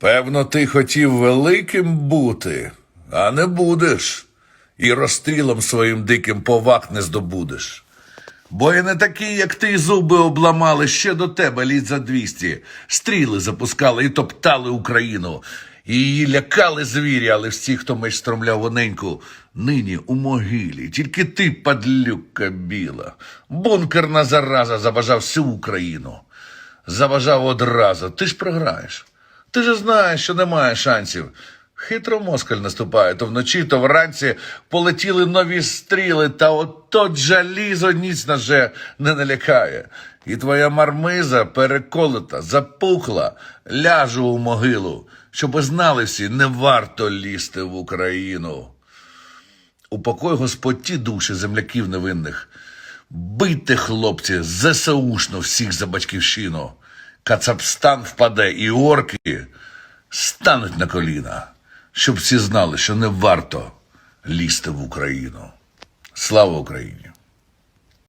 Певно, ти хотів великим бути, а не будеш. І розстрілом своїм диким повак не здобудеш. Бо і не такі, як ти, зуби обламали ще до тебе літ за двісті. Стріли запускали і топтали Україну. І її лякали звірі, але всі, хто меч стромляв оненьку, нині у могилі. Тільки ти, падлюка біла. Бункерна зараза забажав всю Україну. Забажав одразу. Ти ж програєш. Ти ж знаєш, що немає шансів. Хитро москаль наступає, то вночі, то вранці полетіли нові стріли, та ото жалізо ніц на же не налякає. І твоя мармиза переколота, запухла, ляжу у могилу, щоби знали всі, не варто лізти в Україну. Упокой Господь ті душі земляків невинних. Бийте, хлопці, ЗСУшно всіх за батьківщину. Кацапстан впаде, і орки стануть на коліна, щоб всі знали, що не варто лізти в Україну. Слава Україні!